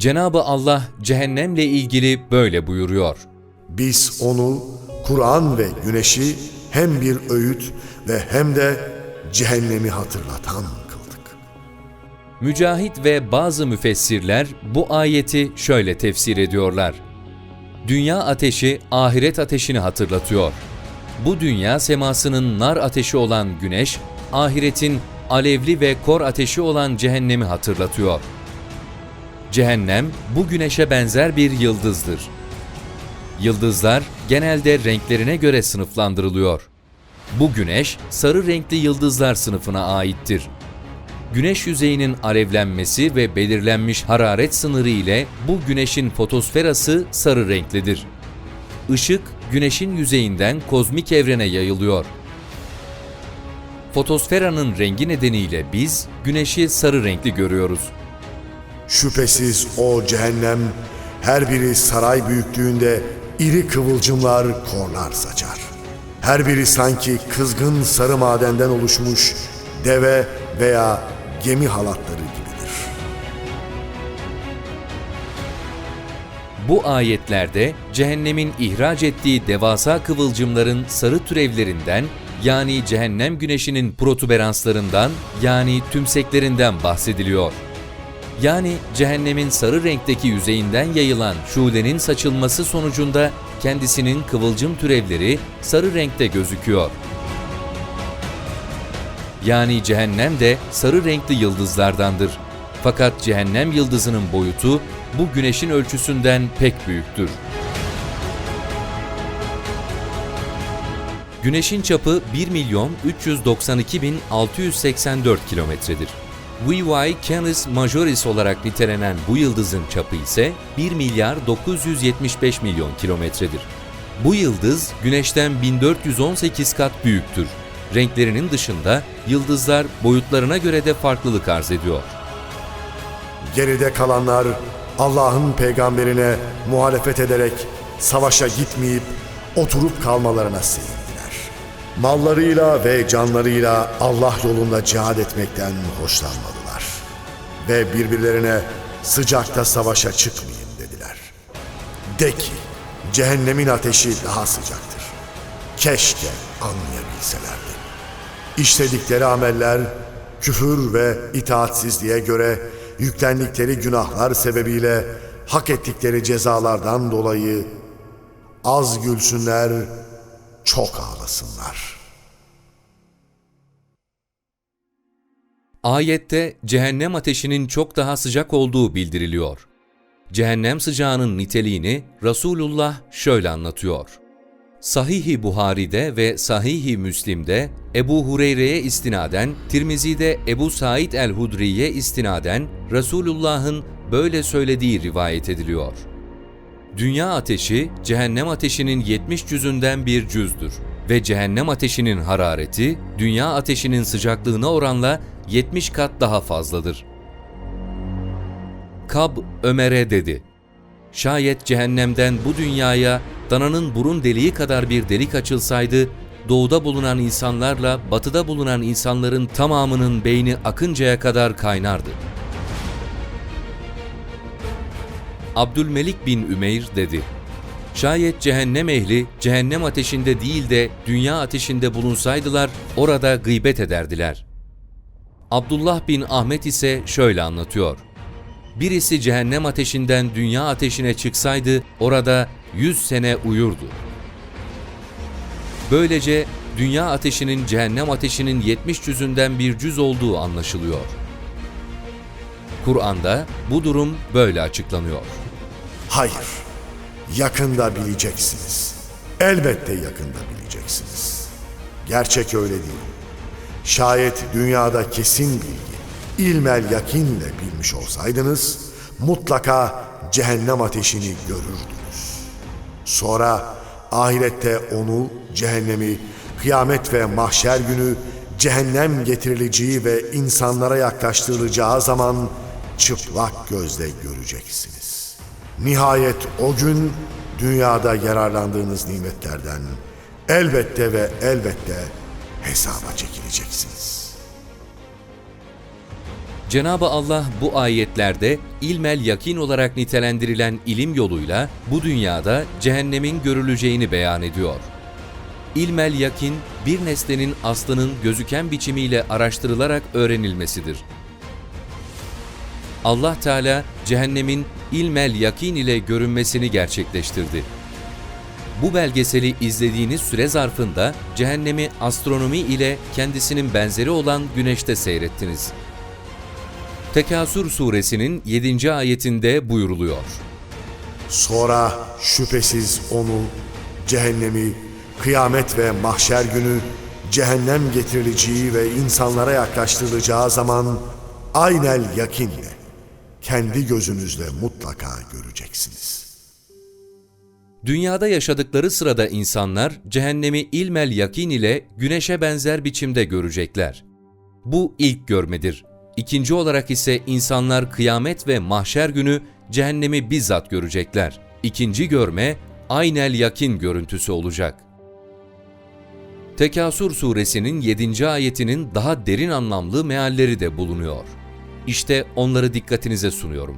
Cenabı Allah cehennemle ilgili böyle buyuruyor. Biz onu, Kur'an ve güneşi hem bir öğüt ve hem de cehennemi hatırlatan kıldık. Mücahit ve bazı müfessirler bu ayeti şöyle tefsir ediyorlar. Dünya ateşi ahiret ateşini hatırlatıyor. Bu dünya semasının nar ateşi olan güneş, ahiretin alevli ve kor ateşi olan cehennemi hatırlatıyor. Cehennem bu güneşe benzer bir yıldızdır. Yıldızlar genelde renklerine göre sınıflandırılıyor. Bu güneş sarı renkli yıldızlar sınıfına aittir. Güneş yüzeyinin alevlenmesi ve belirlenmiş hararet sınırı ile bu güneşin fotosferası sarı renklidir. Işık güneşin yüzeyinden kozmik evrene yayılıyor. Fotosferanın rengi nedeniyle biz güneşi sarı renkli görüyoruz. Şüphesiz o cehennem her biri saray büyüklüğünde iri kıvılcımlar korlar saçar. Her biri sanki kızgın sarı madenden oluşmuş deve veya gemi halatları gibidir. Bu ayetlerde cehennemin ihraç ettiği devasa kıvılcımların sarı türevlerinden yani cehennem güneşinin protuberanslarından yani tümseklerinden bahsediliyor. Yani cehennemin sarı renkteki yüzeyinden yayılan şulenin saçılması sonucunda kendisinin kıvılcım türevleri sarı renkte gözüküyor. Yani cehennem de sarı renkli yıldızlardandır. Fakat cehennem yıldızının boyutu bu güneşin ölçüsünden pek büyüktür. Güneşin çapı 1 milyon 392 bin 684 kilometredir. VY Canis Majoris olarak nitelenen bu yıldızın çapı ise 1 milyar 975 milyon kilometredir. Bu yıldız Güneş'ten 1418 kat büyüktür. Renklerinin dışında yıldızlar boyutlarına göre de farklılık arz ediyor. Geride kalanlar Allah'ın peygamberine muhalefet ederek savaşa gitmeyip oturup kalmalarına sevindiler. Mallarıyla ve canlarıyla Allah yolunda cihad etmekten hoşlanmadılar. Ve birbirlerine sıcakta savaşa çıkmayın dediler. De ki cehennemin ateşi daha sıcaktır. Keşke anlayabilselerdi. İşledikleri ameller küfür ve itaatsizliğe göre yüklendikleri günahlar sebebiyle hak ettikleri cezalardan dolayı az gülsünler, çok ağlasınlar. Ayette cehennem ateşinin çok daha sıcak olduğu bildiriliyor. Cehennem sıcağının niteliğini Resulullah şöyle anlatıyor. Sahih-i Buhari'de ve Sahih-i Müslim'de Ebu Hureyre'ye istinaden, Tirmizi'de Ebu Said el-Hudri'ye istinaden Resulullah'ın böyle söylediği rivayet ediliyor. Dünya ateşi, cehennem ateşinin 70 cüzünden bir cüzdür ve cehennem ateşinin harareti, dünya ateşinin sıcaklığına oranla 70 kat daha fazladır. Kab Ömer'e dedi, Şayet cehennemden bu dünyaya dananın burun deliği kadar bir delik açılsaydı, doğuda bulunan insanlarla batıda bulunan insanların tamamının beyni akıncaya kadar kaynardı. Abdülmelik bin Ümeyr dedi. Şayet cehennem ehli cehennem ateşinde değil de dünya ateşinde bulunsaydılar orada gıybet ederdiler. Abdullah bin Ahmet ise şöyle anlatıyor. Birisi cehennem ateşinden dünya ateşine çıksaydı orada yüz sene uyurdu. Böylece dünya ateşinin cehennem ateşinin 70 cüzünden bir cüz olduğu anlaşılıyor. Kur'an'da bu durum böyle açıklanıyor. Hayır, yakında bileceksiniz. Elbette yakında bileceksiniz. Gerçek öyle değil. Şayet dünyada kesin bilgi, ilmel yakinle bilmiş olsaydınız, mutlaka cehennem ateşini görürdünüz. Sonra ahirette onu, cehennemi, kıyamet ve mahşer günü cehennem getirileceği ve insanlara yaklaştırılacağı zaman çıplak gözle göreceksiniz. Nihayet o gün dünyada yararlandığınız nimetlerden elbette ve elbette hesaba çekileceksiniz. Cenab-ı Allah bu ayetlerde ilmel yakin olarak nitelendirilen ilim yoluyla bu dünyada cehennemin görüleceğini beyan ediyor. İlmel yakin, bir nesnenin aslının gözüken biçimiyle araştırılarak öğrenilmesidir. Allah Teala cehennemin ilmel yakin ile görünmesini gerçekleştirdi. Bu belgeseli izlediğiniz süre zarfında cehennemi astronomi ile kendisinin benzeri olan güneşte seyrettiniz. Tekasür suresinin 7. ayetinde buyuruluyor. Sonra şüphesiz onu, cehennemi, kıyamet ve mahşer günü cehennem getirileceği ve insanlara yaklaştırılacağı zaman aynel yakinle, kendi gözünüzle mutlaka göreceksiniz. Dünyada yaşadıkları sırada insanlar cehennemi ilmel yakin ile güneşe benzer biçimde görecekler. Bu ilk görmedir. İkinci olarak ise insanlar kıyamet ve mahşer günü cehennemi bizzat görecekler. İkinci görme aynel yakin görüntüsü olacak. Tekasür suresinin 7. ayetinin daha derin anlamlı mealleri de bulunuyor. İşte onları dikkatinize sunuyorum.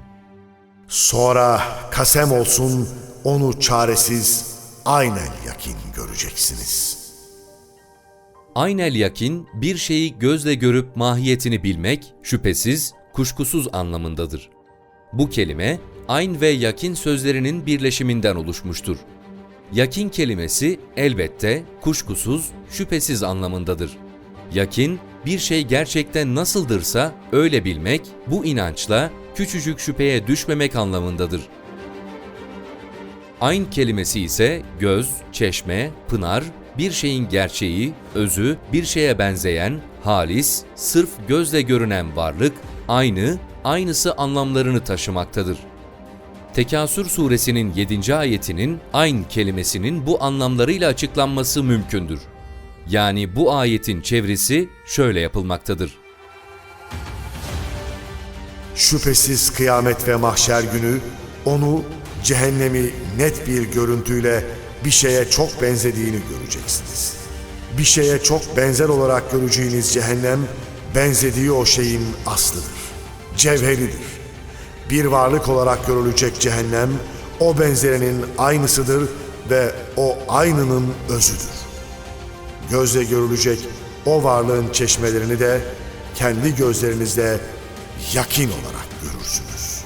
Sonra kasem olsun onu çaresiz aynen yakin göreceksiniz. Aynel yakin, bir şeyi gözle görüp mahiyetini bilmek, şüphesiz, kuşkusuz anlamındadır. Bu kelime, ayn ve yakin sözlerinin birleşiminden oluşmuştur. Yakin kelimesi elbette, kuşkusuz, şüphesiz anlamındadır. Yakin, bir şey gerçekten nasıldırsa öyle bilmek, bu inançla küçücük şüpheye düşmemek anlamındadır. Ayn kelimesi ise göz, çeşme, pınar, bir şeyin gerçeği, özü, bir şeye benzeyen, halis, sırf gözle görünen varlık, aynı, aynısı anlamlarını taşımaktadır. Tekasür suresinin 7. ayetinin ayn kelimesinin bu anlamlarıyla açıklanması mümkündür. Yani bu ayetin çevresi şöyle yapılmaktadır. Şüphesiz kıyamet ve mahşer günü onu cehennemi net bir görüntüyle bir şeye çok benzediğini göreceksiniz. Bir şeye çok benzer olarak göreceğiniz cehennem benzediği o şeyin aslıdır. Cevheridir. Bir varlık olarak görülecek cehennem o benzerinin aynısıdır ve o aynının özüdür. Gözle görülecek o varlığın çeşmelerini de kendi gözlerinizle yakin olarak görürsünüz.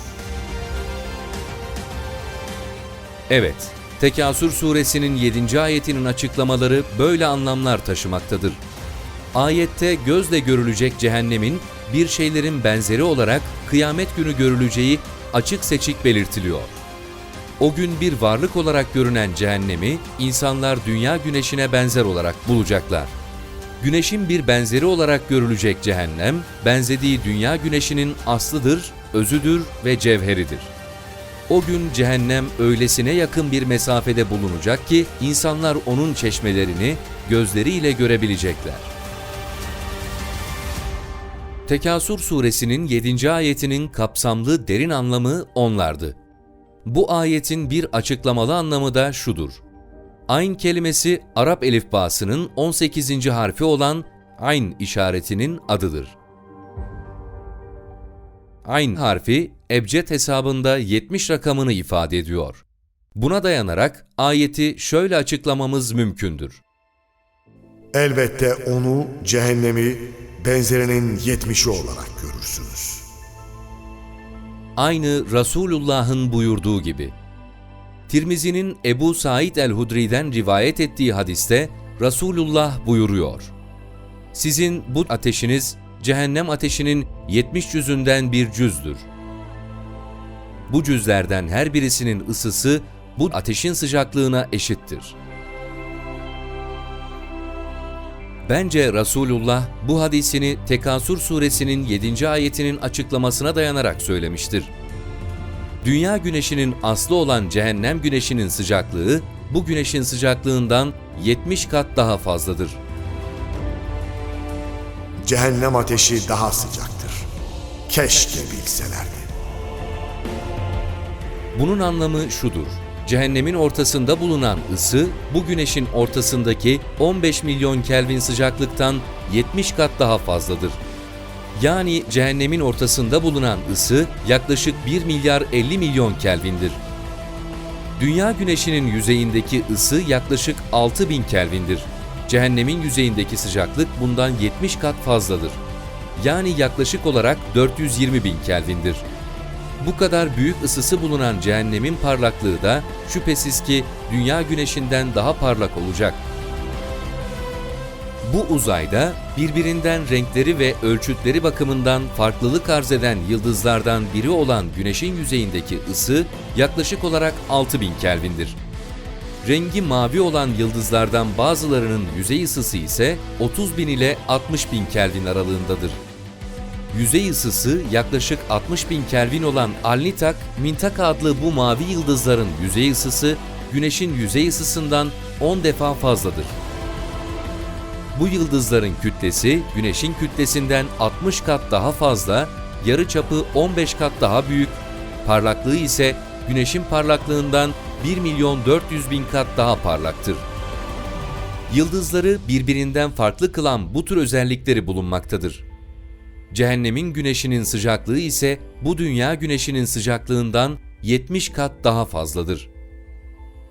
Evet, Tekasür suresinin 7. ayetinin açıklamaları böyle anlamlar taşımaktadır. Ayette gözle görülecek cehennemin bir şeylerin benzeri olarak kıyamet günü görüleceği açık seçik belirtiliyor. O gün bir varlık olarak görünen cehennemi insanlar dünya güneşine benzer olarak bulacaklar. Güneşin bir benzeri olarak görülecek cehennem, benzediği dünya güneşinin aslıdır, özüdür ve cevheridir. O gün cehennem öylesine yakın bir mesafede bulunacak ki insanlar onun çeşmelerini gözleriyle görebilecekler. Tekasür suresinin 7. ayetinin kapsamlı derin anlamı onlardı. Bu ayetin bir açıklamalı anlamı da şudur. Ayn kelimesi Arap elifbasının 18. harfi olan ayn işaretinin adıdır. Ayn harfi ebced hesabında 70 rakamını ifade ediyor. Buna dayanarak ayeti şöyle açıklamamız mümkündür. Elbette onu, cehennemi benzerinin yetmişi olarak görürsünüz. Aynı Resulullah'ın buyurduğu gibi. Tirmizi'nin Ebu Said el-Hudri'den rivayet ettiği hadiste Resulullah buyuruyor. Sizin bu ateşiniz cehennem ateşinin 70 cüzünden bir cüzdür. Bu cüzlerden her birisinin ısısı bu ateşin sıcaklığına eşittir. Bence Resulullah bu hadisini Tekasür suresinin 7. ayetinin açıklamasına dayanarak söylemiştir. Dünya güneşinin aslı olan cehennem güneşinin sıcaklığı bu güneşin sıcaklığından 70 kat daha fazladır. Cehennem ateşi daha sıcaktır. Keşke bilselerdi. Bunun anlamı şudur. Cehennemin ortasında bulunan ısı, bu güneşin ortasındaki 15 milyon Kelvin sıcaklıktan 70 kat daha fazladır. Yani cehennemin ortasında bulunan ısı yaklaşık 1 milyar 50 milyon Kelvin'dir. Dünya güneşinin yüzeyindeki ısı yaklaşık 6000 Kelvin'dir. Cehennemin yüzeyindeki sıcaklık bundan 70 kat fazladır. Yani yaklaşık olarak 420 bin Kelvin'dir. Bu kadar büyük ısısı bulunan cehennemin parlaklığı da şüphesiz ki dünya güneşinden daha parlak olacak. Bu uzayda birbirinden renkleri ve ölçütleri bakımından farklılık arz eden yıldızlardan biri olan Güneş'in yüzeyindeki ısı yaklaşık olarak 6000 Kelvin'dir. Rengi mavi olan yıldızlardan bazılarının yüzey ısısı ise 30 bin ile 60 bin Kelvin aralığındadır. Yüzey ısısı yaklaşık 60 bin Kelvin olan Alnitak, Mintaka adlı bu mavi yıldızların yüzey ısısı Güneş'in yüzey ısısından 10 defa fazladır. Bu yıldızların kütlesi Güneş'in kütlesinden 60 kat daha fazla, yarıçapı 15 kat daha büyük, parlaklığı ise Güneş'in parlaklığından 1 milyon 400 bin kat daha parlaktır. Yıldızları birbirinden farklı kılan bu tür özellikleri bulunmaktadır. Cehennemin güneşinin sıcaklığı ise bu dünya güneşinin sıcaklığından 70 kat daha fazladır.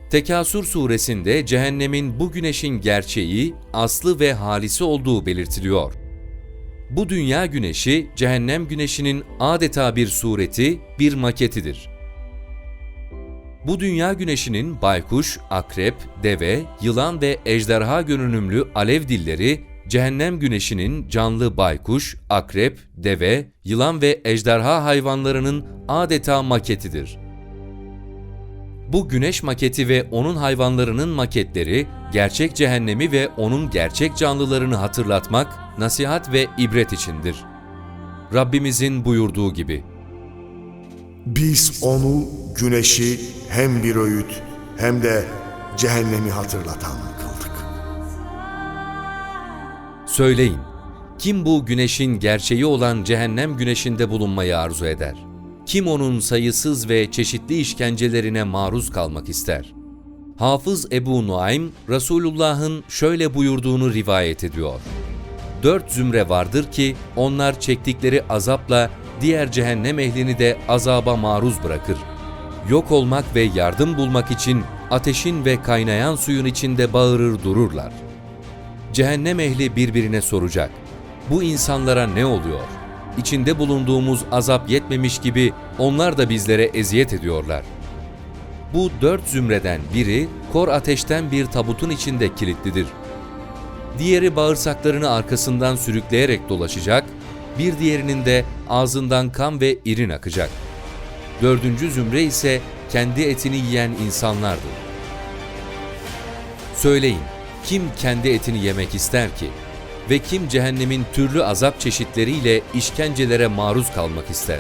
Tekasür suresinde cehennemin bu güneşin gerçeği, aslı ve halisi olduğu belirtiliyor. Bu dünya güneşi, cehennem güneşinin adeta bir sureti, bir maketidir. Bu dünya güneşinin baykuş, akrep, deve, yılan ve ejderha görünümlü alev dilleri, cehennem güneşinin canlı baykuş, akrep, deve, yılan ve ejderha hayvanlarının adeta maketidir. Bu güneş maketi ve onun hayvanlarının maketleri, gerçek cehennemi ve onun gerçek canlılarını hatırlatmak, nasihat ve ibret içindir. Rabbimizin buyurduğu gibi, Biz onu, güneşi hem bir öğüt hem de cehennemi hatırlatan. Söyleyin, kim bu güneşin gerçeği olan cehennem güneşinde bulunmayı arzu eder? Kim onun sayısız ve çeşitli işkencelerine maruz kalmak ister? Hafız Ebu Nuaym, Resulullah'ın şöyle buyurduğunu rivayet ediyor. Dört zümre vardır ki onlar çektikleri azapla diğer cehennem ehlini de azaba maruz bırakır. Yok olmak ve yardım bulmak için ateşin ve kaynayan suyun içinde bağırır dururlar. Cehennem ehli birbirine soracak. Bu insanlara ne oluyor? İçinde bulunduğumuz azap yetmemiş gibi onlar da bizlere eziyet ediyorlar. Bu dört zümreden biri kor ateşten bir tabutun içinde kilitlidir. Diğeri bağırsaklarını arkasından sürükleyerek dolaşacak, bir diğerinin de ağzından kan ve irin akacak. Dördüncü zümre ise kendi etini yiyen insanlardır. Söyleyin, kim kendi etini yemek ister ki? Ve kim cehennemin türlü azap çeşitleriyle işkencelere maruz kalmak ister?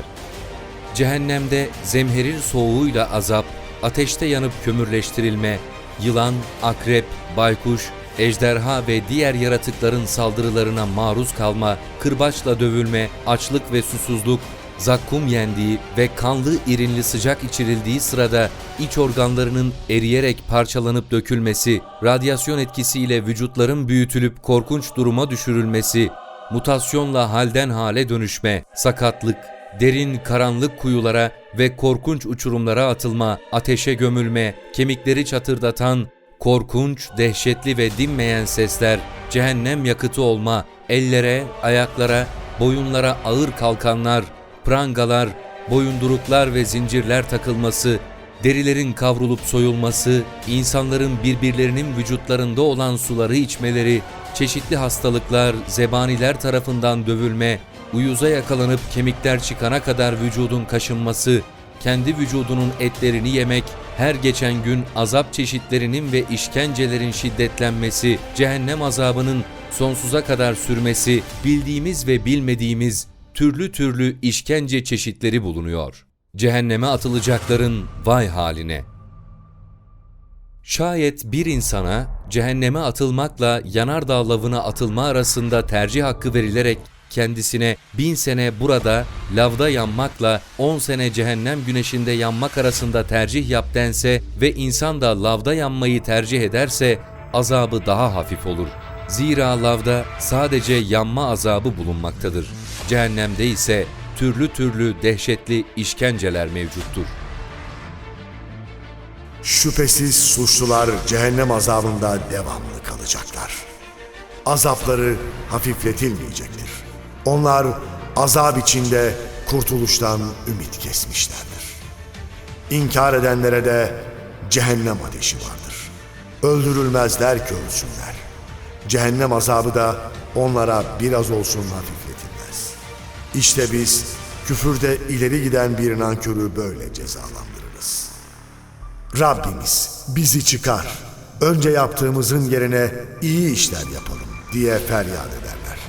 Cehennemde zemherir soğuğuyla azap, ateşte yanıp kömürleştirilme, yılan, akrep, baykuş, ejderha ve diğer yaratıkların saldırılarına maruz kalma, kırbaçla dövülme, açlık ve susuzluk, zakkum yendiği ve kanlı irinli sıcak içirildiği sırada iç organlarının eriyerek parçalanıp dökülmesi, radyasyon etkisiyle vücutların büyütülüp korkunç duruma düşürülmesi, mutasyonla halden hale dönüşme, sakatlık, derin karanlık kuyulara ve korkunç uçurumlara atılma, ateşe gömülme, kemikleri çatırdatan, korkunç, dehşetli ve dinmeyen sesler, cehennem yakıtı olma, ellere, ayaklara, boyunlara ağır kalkanlar, prangalar, boyunduruklar ve zincirler takılması, derilerin kavrulup soyulması, insanların birbirlerinin vücutlarında olan suları içmeleri, çeşitli hastalıklar, zebaniler tarafından dövülme, uyuza yakalanıp kemikler çıkana kadar vücudun kaşınması, kendi vücudunun etlerini yemek, her geçen gün azap çeşitlerinin ve işkencelerin şiddetlenmesi, cehennem azabının sonsuza kadar sürmesi, bildiğimiz ve bilmediğimiz türlü türlü işkence çeşitleri bulunuyor. Cehenneme atılacakların vay haline. Şayet bir insana cehenneme atılmakla yanardağ lavına atılma arasında tercih hakkı verilerek kendisine bin sene burada lavda yanmakla on sene cehennem güneşinde yanmak arasında tercih yap dense ve insan da lavda yanmayı tercih ederse azabı daha hafif olur. Zira lavda sadece yanma azabı bulunmaktadır. Cehennemde ise türlü türlü dehşetli işkenceler mevcuttur. Şüphesiz suçlular cehennem azabında devamlı kalacaklar. Azapları hafifletilmeyecektir. Onlar azap içinde kurtuluştan ümit kesmişlerdir. İnkar edenlere de cehennem ateşi vardır. Öldürülmezler ki ölsünler. Cehennem azabı da onlara biraz olsun hafifletilmez. İşte biz küfürde ileri giden bir nankörü böyle cezalandırırız. Rabbimiz bizi çıkar. Önce yaptığımızın yerine iyi işler yapalım diye feryat ederler.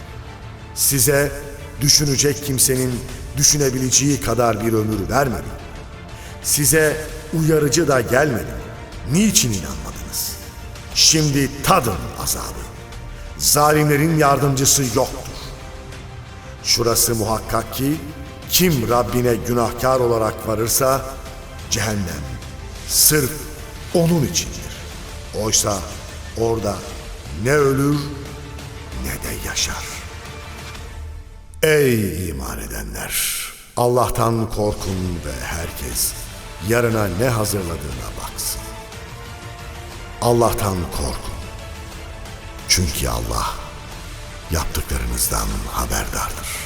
Size düşünecek kimsenin düşünebileceği kadar bir ömür vermedim. Size uyarıcı da gelmedi. Niçin inanmadınız? Şimdi tadın azabı. Zalimlerin yardımcısı yoktur. Şurası muhakkak ki kim Rabbine günahkar olarak varırsa cehennem sırf onun içindir. Oysa orada ne ölür ne de yaşar. Ey iman edenler! Allah'tan korkun ve herkes yarına ne hazırladığına baksın. Allah'tan korkun. Çünkü Allah yaptıklarınızdan haberdardır.